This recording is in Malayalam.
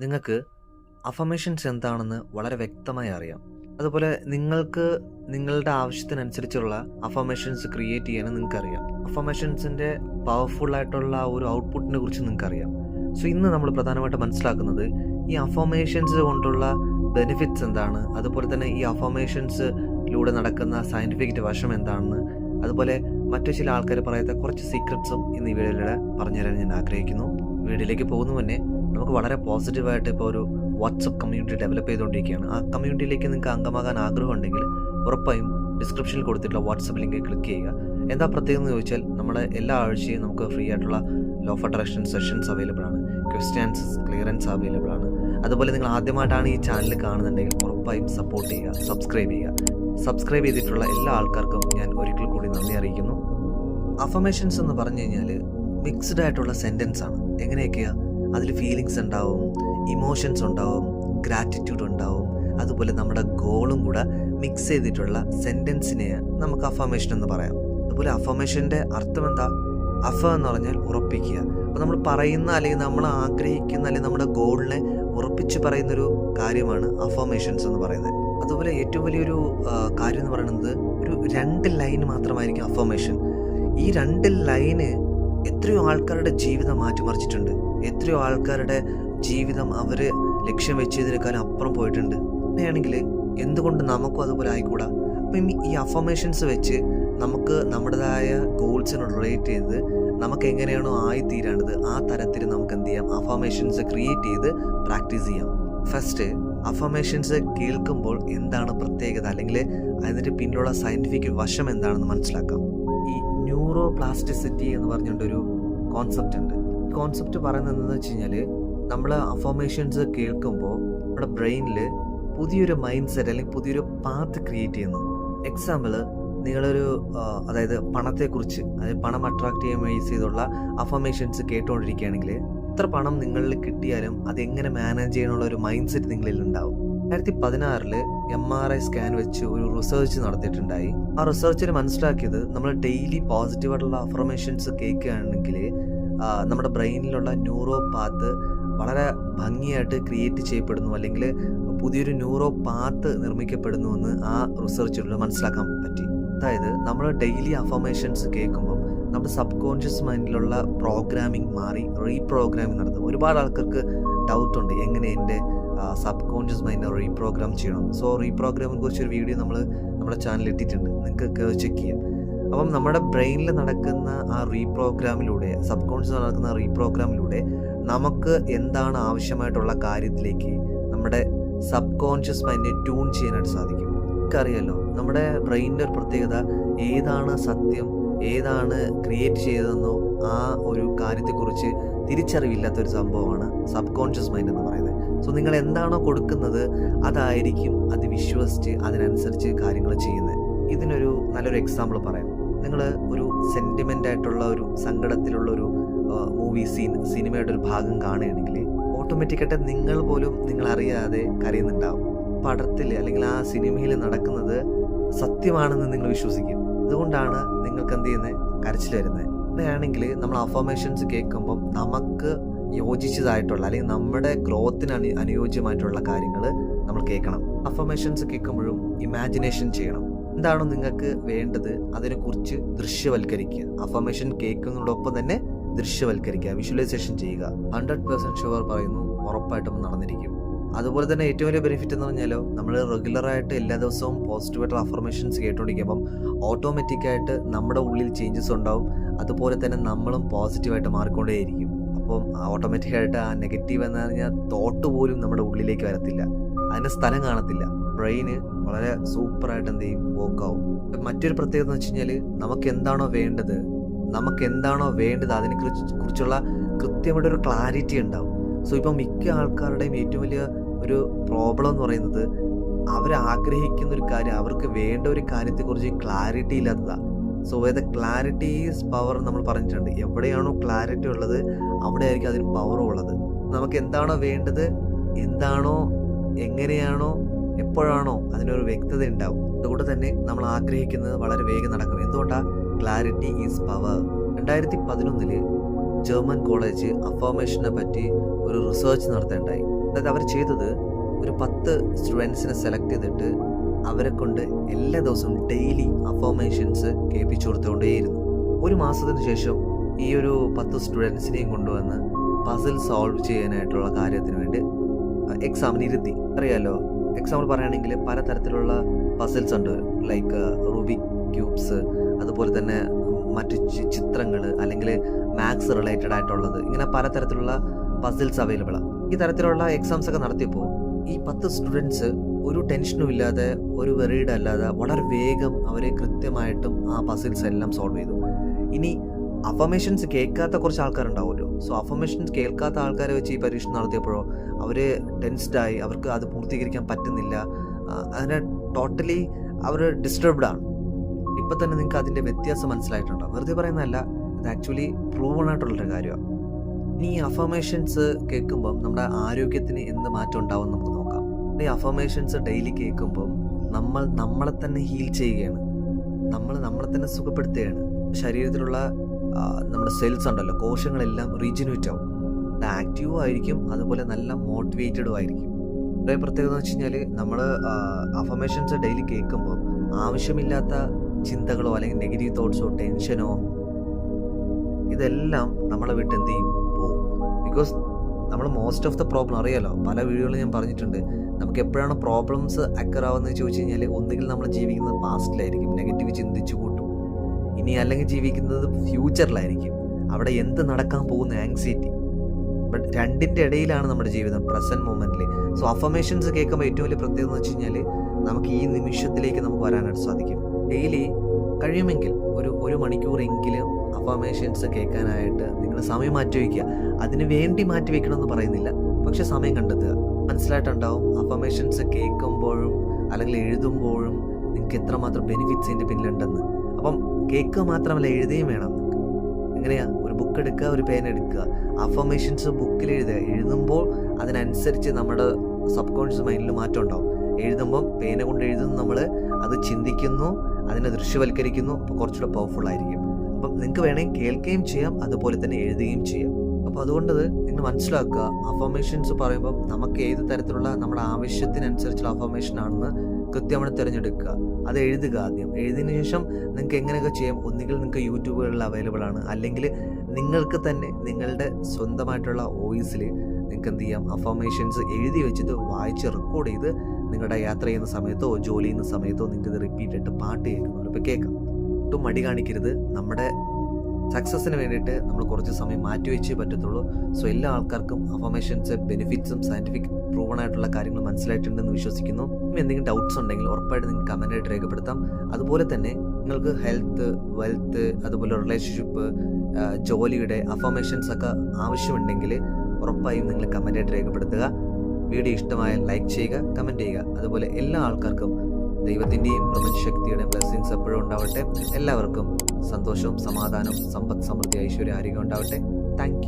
നിങ്ങൾക്ക് അഫമേഷൻസ് എന്താണെന്ന് വളരെ വ്യക്തമായി അറിയാം. അതുപോലെ നിങ്ങൾക്ക് നിങ്ങളുടെ ആവശ്യത്തിനനുസരിച്ചുള്ള അഫർമേഷൻസ് ക്രിയേറ്റ് ചെയ്യാനും നിങ്ങൾക്കറിയാം. അഫർമേഷൻസിന്റെ പവർഫുൾ ആയിട്ടുള്ള ഒരു ഔട്ട്പുട്ടിനെ കുറിച്ച് നിങ്ങൾക്കറിയാം. സോ ഇന്ന് നമ്മൾ പ്രധാനമായിട്ട് മനസ്സിലാക്കുന്നത് ഈ അഫർമേഷൻസ് കൊണ്ടുള്ള ബെനിഫിറ്റ്സ് എന്താണ്? അതുപോലെ തന്നെ ഈ അഫർമേഷൻസിലൂടെ നടക്കുന്ന സയന്റിഫിക് വശം എന്താണെന്ന് അതുപോലെ മറ്റു ചില ആൾക്കാർ പറയാത്ത കുറച്ച് സീക്രട്ട്സും ഇന്ന് ഈ വീഡിയോയിലൂടെ പറഞ്ഞുതരാൻ ഞാൻ ആഗ്രഹിക്കുന്നു. വീഡിയോയിലേക്ക് പോകുന്നു മുന്നേ നമുക്ക് വളരെ പോസിറ്റീവായിട്ട് ഇപ്പോൾ ഒരു വാട്സപ്പ് കമ്മ്യൂണിറ്റി ഡെവലപ്പ് ചെയ്തുകൊണ്ടിരിക്കുകയാണ് ആ കമ്മ്യൂണിറ്റിയിലേക്ക് നിങ്ങൾക്ക് അംഗമാകാൻ ആഗ്രഹമുണ്ടെങ്കിൽ ഉറപ്പായും ഡിസ്ക്രിപ്ഷനിൽ കൊടുത്തിട്ടുള്ള വാട്സപ്പ് ലിങ്കിൽ ക്ലിക്ക് ചെയ്യുക. എന്താ പ്രത്യേകം എന്ന് ചോദിച്ചാൽ നമ്മൾ എല്ലാ ആഴ്ചയും നമുക്ക് ഫ്രീ ആയിട്ടുള്ള law of attraction sessions available ആണ്. ക്വസ്റ്റ്യൻസ് ക്ലിയറൻസ് അവൈലബിൾ ആണ്. അതുപോലെ നിങ്ങൾ ആദ്യമായിട്ടാണ് ഈ ചാനൽ കാണുന്നുണ്ടെങ്കിൽ ഉറപ്പായും സപ്പോർട്ട് ചെയ്യുക സബ്സ്ക്രൈബ് ചെയ്യുക. സബ്സ്ക്രൈബ് ചെയ്തിട്ടുള്ള എല്ലാ ആൾക്കാർക്കും ഞാൻ ഒരിക്കൽ കൂടി നന്ദി അറിയിക്കുന്നു. അഫർമേഷൻസ് എന്ന് പറഞ്ഞു കഴിഞ്ഞാൽ മിക്സ്ഡ് ആയിട്ടുള്ള സെന്റൻസ് ആണ്. എങ്ങനെയൊക്കെയാ? അതിൽ ഫീലിങ്സ് ഉണ്ടാവും ഇമോഷൻസ് ഉണ്ടാവും ഗ്രാറ്റിറ്റ്യൂഡ് ഉണ്ടാവും. അതുപോലെ നമ്മുടെ ഗോളും കൂടെ മിക്സ് ചെയ്തിട്ടുള്ള സെന്റൻസിനെ നമുക്ക് അഫർമേഷൻ എന്ന് പറയാം. അതുപോലെ അഫർമേഷന്റെ അർത്ഥം എന്താ? അഫ എന്ന് പറഞ്ഞാൽ ഉറപ്പിക്കുക. അപ്പോൾ നമ്മൾ പറയുന്ന അല്ലെങ്കിൽ നമ്മൾ ആഗ്രഹിക്കുന്ന അല്ലെങ്കിൽ നമ്മുടെ ഗോളിനെ ഉറപ്പിച്ച് പറയുന്നൊരു കാര്യമാണ് അഫർമേഷൻസ് എന്ന് പറയുന്നത്. അതുപോലെ ഏറ്റവും വലിയൊരു കാര്യം എന്ന് പറയുന്നത് ഒരു രണ്ട് ലൈൻ മാത്രമായിരിക്കും അഫർമേഷൻ ഈ രണ്ട് ലൈന് എത്രയോ ആൾക്കാരുടെ ജീവിതം മാറ്റിമറിച്ചിട്ടുണ്ട്. എത്രയോ ആൾക്കാരുടെ ജീവിതം അവർ ലക്ഷ്യം വെച്ചതിനേക്കാളും അപ്പുറം പോയിട്ടുണ്ട്. അങ്ങനെയാണെങ്കിൽ എന്തുകൊണ്ട് നമുക്കും അതുപോലെ ആയിക്കൂടാ? അപ്പം ഈ അഫർമേഷൻസ് വെച്ച് നമുക്ക് നമ്മുടേതായ ഗോൾസിനോട് റിലേറ്റ് ചെയ്ത് നമുക്ക് എങ്ങനെയാണോ ആയിത്തീരേണ്ടത് ആ തരത്തിൽ നമുക്ക് എന്ത് ചെയ്യാം? അഫർമേഷൻസ് ക്രിയേറ്റ് ചെയ്ത് പ്രാക്ടീസ് ചെയ്യാം. ഫസ്റ്റ് അഫർമേഷൻസ് കേൾക്കുമ്പോൾ എന്താണ് പ്രത്യേകത? അല്ലെങ്കിൽ അതിന്റെ പിന്നിലുള്ള സയന്റിഫിക് വശം എന്താണെന്ന് മനസ്സിലാക്കാം. ന്യൂറോ പ്ലാസ്റ്റിസിറ്റി എന്ന് പറഞ്ഞുകൊണ്ടൊരു കോൺസെപ്റ്റ് ഉണ്ട്. കോൺസെപ്റ്റ് പറയുന്നത് എന്താണെന്ന് വെച്ച് കഴിഞ്ഞാൽ നമ്മൾ അഫർമേഷൻസ് കേൾക്കുമ്പോൾ നമ്മുടെ ബ്രെയിനിൽ പുതിയൊരു മൈൻഡ് സെറ്റ് അല്ലെങ്കിൽ പുതിയൊരു പാത്ത് ക്രിയേറ്റ് ചെയ്യുന്നു. എക്സാമ്പിൾ നിങ്ങളൊരു അതായത് പണത്തെക്കുറിച്ച് അതായത് പണം അട്രാക്ട് ചെയ്യാൻ ബേസ് ചെയ്തുള്ള അഫർമേഷൻസ് കേട്ടുകൊണ്ടിരിക്കുകയാണെങ്കിൽ എത്ര പണം നിങ്ങളിൽ കിട്ടിയാലും അതെങ്ങനെ മാനേജ് ചെയ്യാനുള്ള ഒരു മൈൻഡ് സെറ്റ് നിങ്ങളിൽ ഉണ്ടാവും രണ്ടായിരത്തി പതിനാറിൽ എം ആർ ഐ സ്കാൻ വെച്ച് ഒരു റിസർച്ച് നടത്തിയിട്ടുണ്ടായി. ആ റിസർച്ചിൽ മനസ്സിലാക്കിയത് നമ്മൾ ഡെയിലി പോസിറ്റീവായിട്ടുള്ള അഫർമേഷൻസ് കേൾക്കുകയാണെങ്കിൽ നമ്മുടെ ബ്രെയിനിലുള്ള ന്യൂറോ പാത്ത് വളരെ ഭംഗിയായിട്ട് ക്രിയേറ്റ് ചെയ്യപ്പെടുന്നു അല്ലെങ്കിൽ പുതിയൊരു ന്യൂറോ പാത്ത് നിർമ്മിക്കപ്പെടുന്നു എന്ന് ആ റിസർച്ചിലൂടെ മനസ്സിലാക്കാൻ പറ്റി. അതായത് നമ്മൾ ഡെയിലി അഫർമേഷൻസ് കേൾക്കുമ്പോൾ നമ്മുടെ സബ് കോൺഷ്യസ് മൈൻഡിലുള്ള പ്രോഗ്രാമിംഗ് മാറി റീപ്രോഗ്രാമിംഗ് നടത്തും ഒരുപാട് ആൾക്കാർക്ക് ഡൗട്ടുണ്ട് എങ്ങനെ എന്റെ സബ് കോൺഷ്യസ് മൈൻഡ് റീപ്രോഗ്രാം ചെയ്യണം. സോ റീപ്രോഗ്രാമിനെ കുറിച്ച് ഒരു വീഡിയോ നമ്മൾ നമ്മുടെ ചാനലിൽ ഇട്ടിട്ടുണ്ട്. നിങ്ങൾക്ക് ചെക്ക് ചെയ്യാം. അപ്പം നമ്മുടെ ബ്രെയിനിൽ നടക്കുന്ന ആ റീപ്രോഗ്രാമിലൂടെ സബ് കോൺഷ്യസ് നടക്കുന്ന റീപ്രോഗ്രാമിലൂടെ നമുക്ക് എന്താണ് ആവശ്യമായിട്ടുള്ള കാര്യത്തിലേക്ക് നമ്മുടെ സബ് കോൺഷ്യസ് മൈൻഡിനെ ട്യൂൺ ചെയ്യാനായിട്ട് സാധിക്കും? നമുക്കറിയാലോ നമ്മുടെ ബ്രെയിനിന്റെ ഒരു പ്രത്യേകത ഏതാണ് സത്യം? ഏതാണ് ക്രിയേറ്റ് ചെയ്തതെന്നോ ആ ഒരു കാര്യത്തെക്കുറിച്ച് തിരിച്ചറിവില്ലാത്തൊരു സംഭവമാണ് സബ് കോൺഷ്യസ് മൈൻഡ് എന്ന് പറയുന്നത്. സോ നിങ്ങൾ എന്താണോ കൊടുക്കുന്നത് അതായിരിക്കും അത് വിശ്വസിച്ച് അതിനനുസരിച്ച് കാര്യങ്ങൾ ചെയ്യുന്നത്. ഇതിനൊരു നല്ലൊരു എക്സാമ്പിൾ പറയാം. നിങ്ങൾ ഒരു സെന്റിമെന്റ് ആയിട്ടുള്ള ഒരു സങ്കടത്തിലുള്ള ഒരു മൂവി സീൻ സിനിമയുടെ ഒരു ഭാഗം കാണുകയാണെങ്കിൽ ഓട്ടോമാറ്റിക്കായിട്ട് നിങ്ങൾ പോലും നിങ്ങൾ അറിയാതെ കരയുന്നുണ്ടാവും. പടത്തിൽ അല്ലെങ്കിൽ ആ സിനിമയിൽ നടക്കുന്നത് സത്യമാണെന്ന് നിങ്ങൾ വിശ്വസിക്കും. അതുകൊണ്ടാണ് നിങ്ങൾക്ക് എന്ത് ചെയ്യുന്നത് കരച്ചിൽ വരുന്നത് അങ്ങനെയാണെങ്കിൽ നമ്മൾ അഫർമേഷൻസ് കേൾക്കുമ്പം നമുക്ക് യോജിച്ചതായിട്ടുള്ള അല്ലെങ്കിൽ നമ്മുടെ ഗ്രോത്തിന് അനു അനുയോജ്യമായിട്ടുള്ള കാര്യങ്ങൾ നമ്മൾ കേൾക്കണം. അഫർമേഷൻസ് കേൾക്കുമ്പോഴും ഇമാജിനേഷൻ ചെയ്യണം. എന്താണോ നിങ്ങൾക്ക് വേണ്ടത് അതിനെക്കുറിച്ച് ദൃശ്യവൽക്കരിക്കുക. അഫർമേഷൻ കേൾക്കുന്നതോടൊപ്പം തന്നെ ദൃശ്യവൽക്കരിക്കുക. വിഷ്വലൈസേഷൻ ചെയ്യുക. ഹൺഡ്രഡ് പെർസെന്റ് ഷുവർ പറയുന്നു. ഉറപ്പായിട്ടും നടന്നിരിക്കും. അതുപോലെ തന്നെ ഏറ്റവും വലിയ ബെനിഫിറ്റ് എന്ന് പറഞ്ഞാലോ നമ്മൾ റെഗുലറായിട്ട് എല്ലാ ദിവസവും പോസിറ്റീവായിട്ടുള്ള അഫർമേഷൻസ് കേട്ടുകൊണ്ടിരിക്കുമ്പം ഓട്ടോമാറ്റിക്കായിട്ട് നമ്മുടെ ഉള്ളിൽ ചേഞ്ചസ് ഉണ്ടാവും. അതുപോലെ തന്നെ നമ്മളും പോസിറ്റീവായിട്ട് മാറിക്കൊണ്ടേയിരിക്കും. അപ്പം ഓട്ടോമാറ്റിക്കായിട്ട് ആ നെഗറ്റീവ് എന്ന് പറഞ്ഞാൽ തോട്ട് പോലും നമ്മുടെ ഉള്ളിലേക്ക് വരത്തില്ല. അതിന് സ്ഥലം കാണത്തില്ല. ബ്രെയിന് വളരെ സൂപ്പറായിട്ട് എന്ത് ചെയ്യും? വർക്കാവും മറ്റൊരു പ്രത്യേകത എന്ന് വെച്ച് കഴിഞ്ഞാൽ നമുക്ക് എന്താണോ വേണ്ടത് നമുക്ക് എന്താണോ വേണ്ടത് അതിനെ കുറിച്ച് കുറിച്ചുള്ള കൃത്യമായിട്ടൊരു ക്ലാരിറ്റി ഉണ്ടാവും. സോ ഇപ്പം മിക്ക ആൾക്കാരുടെയും ഏറ്റവും വലിയ ഒരു പ്രോബ്ലം എന്ന് പറയുന്നത് അവർ ആഗ്രഹിക്കുന്ന ഒരു കാര്യം അവർക്ക് വേണ്ട ഒരു കാര്യത്തെക്കുറിച്ച് ക്ലാരിറ്റി ഇല്ലാത്തതാണ് so the clarity is power നമ്മൾ പറഞ്ഞിട്ടുണ്ട്. എവിടെയാണോ ക്ലാരിറ്റി ഉള്ളത് അവിടെ ആയിരിക്കും അതിന് പവറും ഉള്ളത്. നമുക്ക് എന്താണോ വേണ്ടത് എന്താണോ എങ്ങനെയാണോ എപ്പോഴാണോ അതിനൊരു വ്യക്തത ഉണ്ടാവും. അതുകൊണ്ട് തന്നെ നമ്മൾ ആഗ്രഹിക്കുന്നത് വളരെ വേഗം നടക്കും. എന്തുകൊണ്ടാണ് ക്ലാരിറ്റി ഈസ് പവർ രണ്ടായിരത്തി പതിനൊന്നിൽ ജർമ്മൻ കോളേജ് അഫോർമേഷനെ പറ്റി ഒരു റിസർച്ച് നടത്തേണ്ടായി അതായത് അവർ ചെയ്തത് ഒരു പത്ത് സ്റ്റുഡൻസിനെ സെലക്ട് ചെയ്തിട്ട് അവരെ കൊണ്ട് എല്ലാ ദിവസവും ഡെയിലി അഫോമേഷൻസ് കേൾപ്പിച്ചു കൊടുത്തുകൊണ്ടേയിരുന്നു. ഒരു മാസത്തിന് ശേഷം ഈ ഒരു പത്ത് സ്റ്റുഡൻസിനെയും കൊണ്ടുവന്ന് പസിൽ സോൾവ് ചെയ്യാനായിട്ടുള്ള കാര്യത്തിന് വേണ്ടി എക്സാമിന് ഇരുത്തി. അറിയാലോ എക്സാമ്പിൾ പറയുകയാണെങ്കിൽ പലതരത്തിലുള്ള പസിൽസ് ഉണ്ട്. ലൈക്ക് റൂബിക് ക്യൂബ്സ് അതുപോലെ തന്നെ മറ്റ് ചിത്രങ്ങൾ അല്ലെങ്കിൽ മാത്സ് റിലേറ്റഡ് ആയിട്ടുള്ളത്. ഇങ്ങനെ പലതരത്തിലുള്ള പസിൽസ് അവൈലബിൾ ആണ് ഈ തരത്തിലുള്ള എക്സാംസ് ഒക്കെ നടത്തിയപ്പോൾ ഈ പത്ത് സ്റ്റുഡൻസ് ഒരു ടെൻഷനും ഇല്ലാതെ ഒരു വെറീഡ് അല്ലാതെ വളരെ വേഗം അവരെ കൃത്യമായിട്ടും ആ പസിൽസ് എല്ലാം സോൾവ് ചെയ്തു. ഇനി അഫർമേഷൻസ് കേൾക്കാത്ത കുറച്ച് ആൾക്കാരുണ്ടാവുമല്ലോ. സോ അഫർമേഷൻസ് കേൾക്കാത്ത ആൾക്കാരെ വെച്ച് ഈ പരീക്ഷ നടത്തിയപ്പോഴോ അവർ ടെൻസ്ഡായി അവർക്ക് അത് പൂർത്തീകരിക്കാൻ പറ്റുന്നില്ല. അതിനെ ടോട്ടലി അവർ ഡിസ്റ്റർബ്ഡ് ആണ്. ഇപ്പം തന്നെ നിങ്ങൾക്ക് അതിന്റെ വ്യത്യാസം മനസ്സിലായിട്ടുണ്ടോ? വെറുതെ പറയുന്നതല്ല ഇത് ആക്ച്വലി പ്രൂവൺ ആയിട്ടുള്ളൊരു കാര്യമാണ് ഈ അഫർമേഷൻസ് കേൾക്കുമ്പം നമ്മുടെ ആരോഗ്യത്തിന് എന്ത് മാറ്റം ഉണ്ടാവും നമുക്ക് നോക്കാം. ഈ അഫർമേഷൻസ് ഡെയിലി കേൾക്കുമ്പം നമ്മൾ നമ്മളെ തന്നെ ഹീൽ ചെയ്യുകയാണ്. നമ്മൾ നമ്മളെ തന്നെ സുഖപ്പെടുത്തുകയാണ്. ശരീരത്തിലുള്ള നമ്മുടെ സെൽസ് ഉണ്ടല്ലോ കോശങ്ങളെല്ലാം റീജനുവേറ്റ് ആവും. ആക്റ്റീവും ആയിരിക്കും അതുപോലെ നല്ല മോട്ടിവേറ്റഡും ആയിരിക്കും. ഒരു പ്രത്യേകത എന്ന് വെച്ച് കഴിഞ്ഞാൽ നമ്മൾ അഫർമേഷൻസ് ഡെയിലി കേൾക്കുമ്പോൾ ആവശ്യമില്ലാത്ത ചിന്തകളോ അല്ലെങ്കിൽ നെഗറ്റീവ് തോട്ട്സോ ടെൻഷനോ ഇതെല്ലാം നമ്മളെ വിട്ട് എന്ത് ചെയ്യും? ബിക്കോസ് നമ്മൾ മോസ്റ്റ് ഓഫ് ദ പ്രോബ്ലം അറിയാലോ? പല വീഡിയോകളിൽ ഞാൻ പറഞ്ഞിട്ടുണ്ട്. നമുക്ക് എപ്പോഴാണ് പ്രോബ്ലംസ് അക്കർ ആവുന്നത് ചോദിച്ചു കഴിഞ്ഞാൽ ഒന്നുകിൽ നമ്മൾ ജീവിക്കുന്നത് പാസ്റ്റിലായിരിക്കും നെഗറ്റീവ് ചിന്തിച്ചു കൂട്ടും. ഇനി അല്ലെങ്കിൽ ജീവിക്കുന്നത് ഫ്യൂച്ചറിലായിരിക്കും അവിടെ എന്ത് നടക്കാൻ പോകുന്ന? ആങ്സൈറ്റി ബട്ട് രണ്ടിന്റെ ഇടയിലാണ് നമ്മുടെ ജീവിതം പ്രസന്റ് മൊമെന്റിൽ സോ അഫർമേഷൻസ് കേൾക്കുമ്പോൾ ഏറ്റവും വലിയ പ്രത്യേകത എന്ന് വെച്ച് കഴിഞ്ഞാൽ നമുക്ക് ഈ നിമിഷത്തിലേക്ക് നമുക്ക് വരാനായിട്ട് സാധിക്കും. ഡെയിലി കഴിയുമെങ്കിൽ ഒരു ഒരു മണിക്കൂറെങ്കിലും അഫർമേഷൻസ് കേൾക്കാനായിട്ട് നിങ്ങൾ സമയം മാറ്റി വയ്ക്കുക. അതിന് വേണ്ടി മാറ്റി വയ്ക്കണമെന്ന് പറയുന്നില്ല. പക്ഷെ സമയം കണ്ടെത്തുക. മനസ്സിലായിട്ടുണ്ടാവും? അഫർമേഷൻസ് കേൾക്കുമ്പോഴും അല്ലെങ്കിൽ എഴുതുമ്പോഴും നിങ്ങൾക്ക് എത്രമാത്രം ബെനിഫിറ്റ്സ് ഇതിന്റെ പിന്നിലുണ്ടെന്ന്. അപ്പം കേൾക്കുക മാത്രമല്ല എഴുതുകയും വേണം എങ്ങനെയാ? ഒരു ബുക്ക് എടുക്കുക ഒരു പേന എടുക്കുക. അഫർമേഷൻസ് ബുക്കിൽ എഴുതുക. എഴുതുമ്പോൾ അതിനനുസരിച്ച് നമ്മുടെ സബ് കോൺഷ്യസ് മൈൻഡിൽ മാറ്റം ഉണ്ടാവും. എഴുതുമ്പോൾ പേന കൊണ്ട് എഴുതുന്നു നമ്മൾ അത് ചിന്തിക്കുന്നു. അതിനെ ദൃശ്യവൽക്കരിക്കുന്നു. അപ്പോൾ കുറച്ചുകൂടെ പവർഫുൾ ആയിരിക്കും. അപ്പം നിങ്ങൾക്ക് വേണമെങ്കിൽ കേൾക്കുകയും ചെയ്യാം അതുപോലെ തന്നെ എഴുതുകയും ചെയ്യാം. അപ്പോൾ അതുകൊണ്ട് നിങ്ങൾ മനസ്സിലാക്കുക അഫർമേഷൻസ് പറയുമ്പോൾ നമുക്ക് ഏത് തരത്തിലുള്ള നമ്മുടെ ആവശ്യത്തിനനുസരിച്ചുള്ള അഫർമേഷൻ ആണെന്ന് കൃത്യമായി തിരഞ്ഞെടുക്കുക. അത് എഴുതുക ആദ്യം. എഴുതിയതിനു ശേഷം നിങ്ങൾക്ക് എങ്ങനെയൊക്കെ ചെയ്യാം? ഒന്നുകിൽ നിങ്ങൾക്ക് യൂട്യൂബുകളിൽ അവൈലബിൾ ആണ്. അല്ലെങ്കിൽ നിങ്ങൾക്ക് തന്നെ നിങ്ങളുടെ സ്വന്തമായിട്ടുള്ള വോയിസിൽ നിങ്ങൾക്ക് എന്ത് ചെയ്യാം? അഫർമേഷൻസ് എഴുതി വെച്ചിട്ട് വായിച്ച് റെക്കോർഡ് ചെയ്ത് നിങ്ങളുടെ യാത്ര ചെയ്യുന്ന സമയത്തോ ജോലി ചെയ്യുന്ന സമയത്തോ നിങ്ങൾക്ക് റിപ്പീറ്റ് ആയിട്ട് പാട്ട് കേൾക്കുന്നവർ ഇപ്പോൾ കേൾക്കാം. ഒട്ടും മടി കാണിക്കരുത്. നമ്മുടെ സക്സസ്സിന് വേണ്ടിയിട്ട് നമ്മൾ കുറച്ച് സമയം മാറ്റി വെച്ചേ പറ്റത്തുള്ളൂ. സോ എല്ലാ ആൾക്കാർക്കും അഫർമേഷൻസ് ബെനിഫിറ്റ്സും സയന്റിഫിക് പ്രൂവൺ ആയിട്ടുള്ള കാര്യങ്ങൾ മനസ്സിലായിട്ടുണ്ടെന്ന് വിശ്വസിക്കുന്നു. എന്തെങ്കിലും ഡൗട്ട്സ് ഉണ്ടെങ്കിൽ ഉറപ്പായിട്ട് നിങ്ങൾക്ക് കമന്റ് ആയിട്ട് രേഖപ്പെടുത്താം. അതുപോലെ തന്നെ നിങ്ങൾക്ക് ഹെൽത്ത് വെൽത്ത് അതുപോലെ റിലേഷൻഷിപ്പ് ജോലിയുടെ അഫർമേഷൻസ് ഒക്കെ ആവശ്യമുണ്ടെങ്കിൽ ഉറപ്പായും നിങ്ങൾ കമന്റ് ആയിട്ട് രേഖപ്പെടുത്തുക. വീഡിയോ ഇഷ്ടമായാൽ ലൈക്ക് ചെയ്യുക കമന്റ് ചെയ്യുക. അതുപോലെ എല്ലാ ആൾക്കാർക്കും ദൈവത്തിന്റെയും പ്രപഞ്ചശക്തിയുടെയും ബ്ലെസ്സിങ്സ് എപ്പോഴും ഉണ്ടാവട്ടെ. എല്ലാവർക്കും സന്തോഷവും സമാധാനവും സമ്പദ് സമൃദ്ധി ഐശ്വര്യ ആരോഗ്യം ഉണ്ടാവട്ടെ. താങ്ക്